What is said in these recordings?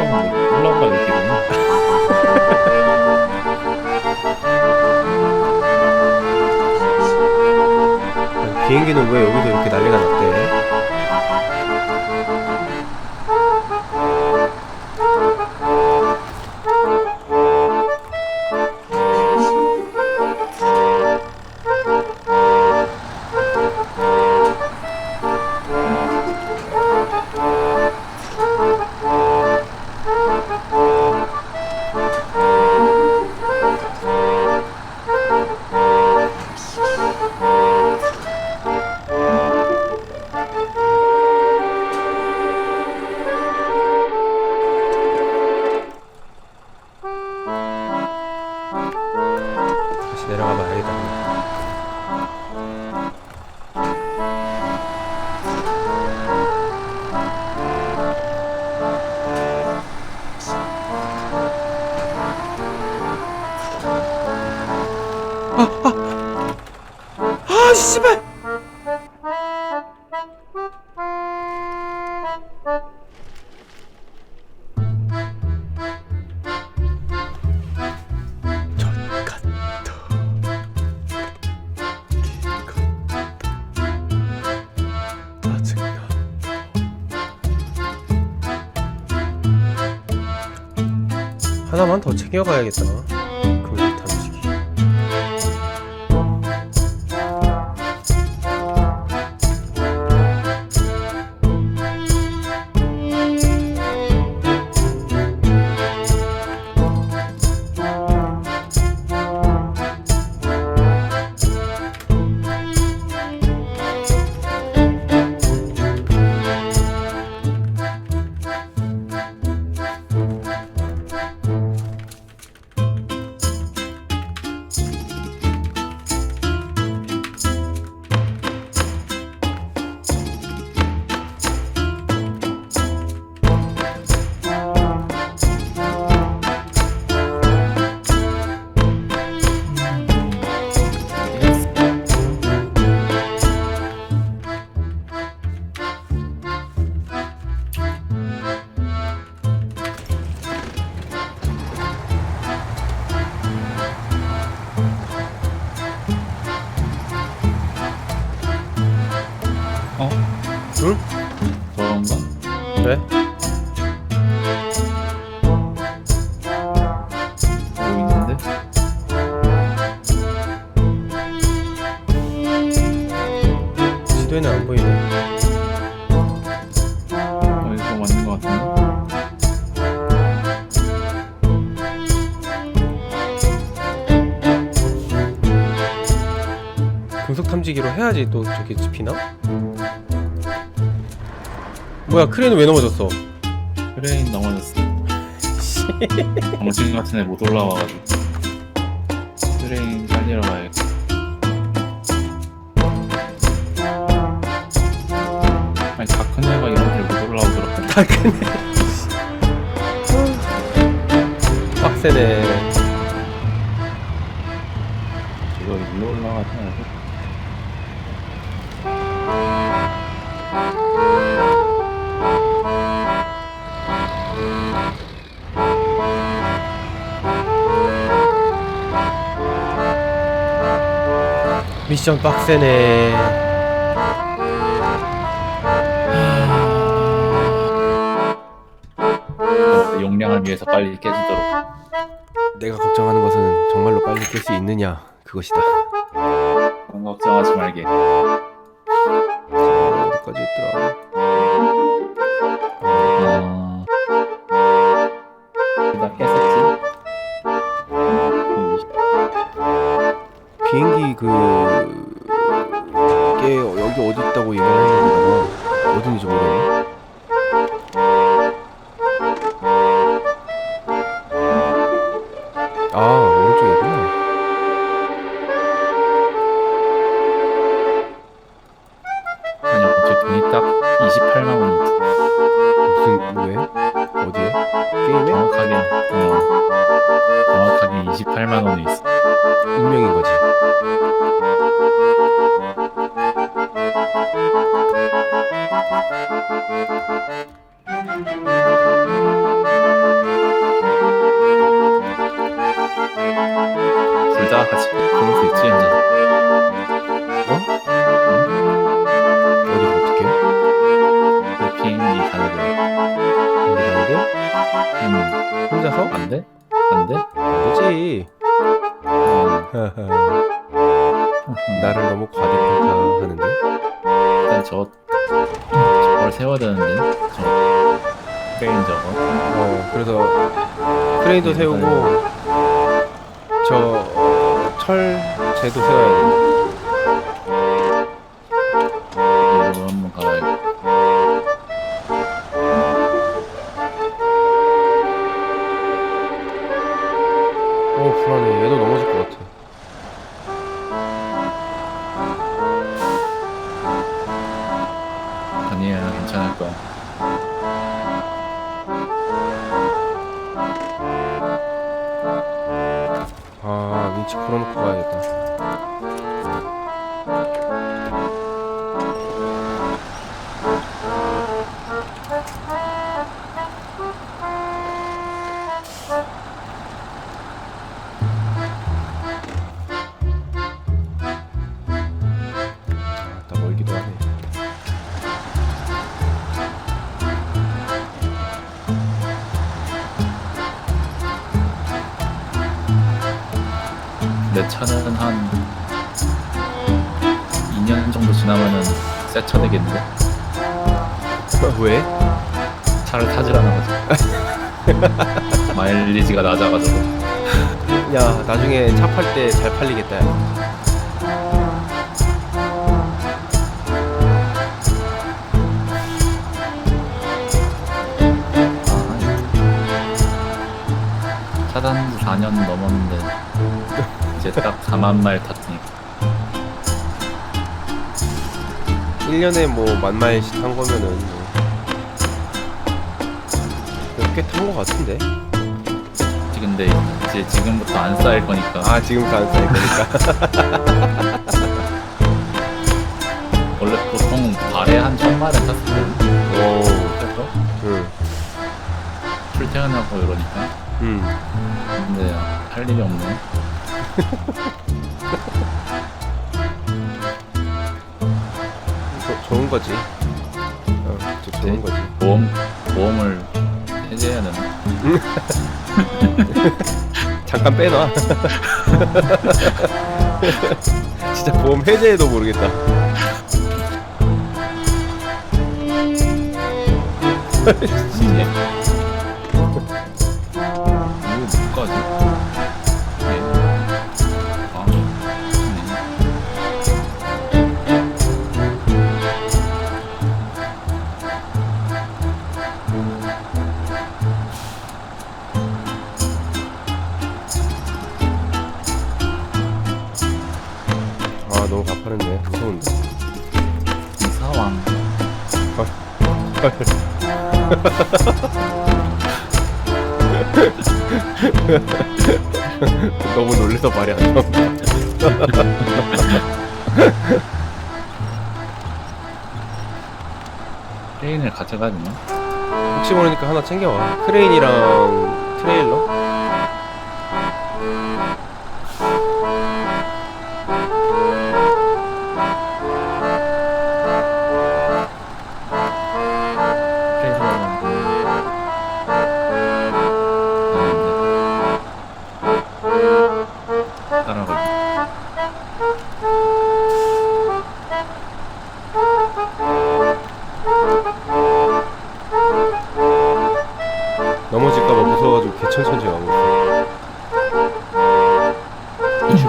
처음 올라가야 되겠구나. 비행기는 왜 여기서 이렇게 난리가 났대? 씨발! 하나만 더 챙겨가야겠다. 해야지 또 저기 집히나? 뭐야 크레인은 왜 넘어졌어? 크레인 넘어졌어. 방진 같은 애 못 올라와가지고. 크레인 살리러 가야겠다. 아니, 다 큰 애가 이런 데못 올라오더라고. 다 크네. 빡세네. 미션 빡세네. 어, 용량을 위해서 빨리 깨지도록. 내가 걱정하는 것은 정말로 빨리 깰 수 있느냐 그것이다. 그런 거 걱정하지 말게. CNG. 어? 응? 여기서 어떻게? 그 비행기 달고. 비행기 달고? 음 혼자서? 안 돼? 안 돼? 되지. 음. 나를 너무 과대평가하는데? 일단 저, 저걸 세워야 되는데? 저, 크레인 저거. 어, 그래서 크레인도 음. 세우고 저 철 재도 세워야 돼. 이 걸어놓고 가야겠다. 내 차는 한 2년 정도 지나면은 새 차 되겠는데 왜? 차를 타질 않아가지고 마일리지가 낮아가지고 야, 나중에 차 팔 때 잘 팔리겠다. 야. 아, 차단 지 4년 넘었는데 이제 딱 4만 마일 탔으니까 1년에 뭐 만마일씩 탄 거면은 뭐 꽤탄 거 같은데? 근데 이제 지금부터 안 쌓일 거니까. 아 지금부터 안 쌓일 거니까. 원래 보통 발에 한 천마일은 탔으면 오, 그래서 응, 출퇴근하고 이러니까. 응. 근데 할 일이 없네 조, 좋은 거지. 어, 저, 좋은 네. 거지. 보험 보험을 해제해야 되나? 잠깐 빼놔. 진짜 보험 해제해도 모르겠다. 이게 이사왕 너무 놀래서 말이 안 나온다. 트레인을 가져가야 되나? 혹시 모르니까 하나 챙겨와. 크레인이랑 트레일러?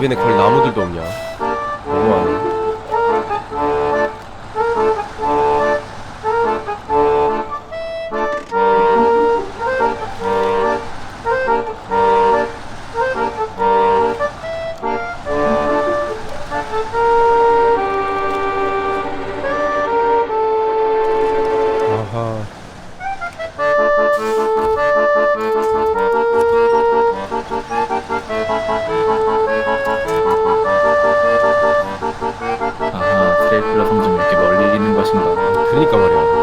주변에 걸 나무들도 없냐? 너무하네. 것인가? 그러니까 말이야.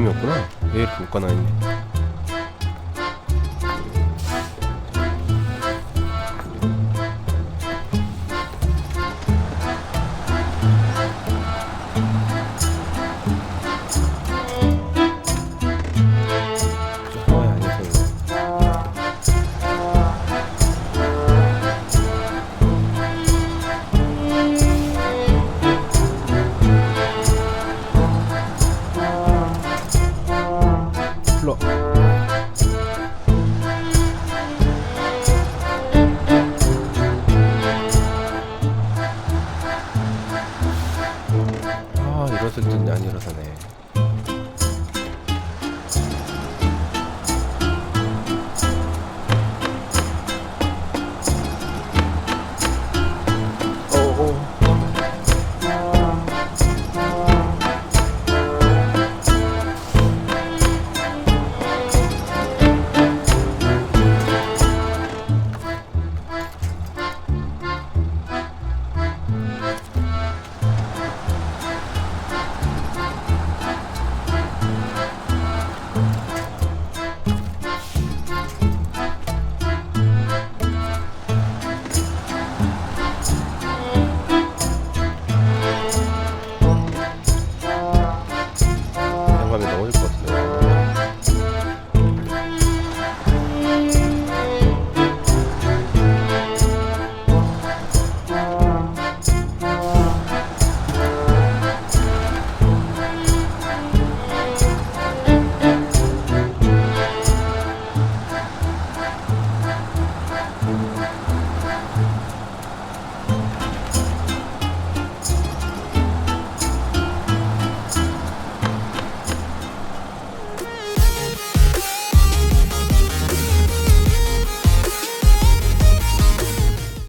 기름이 없구나. 왜 이렇게 못 가나 했네 들어서네.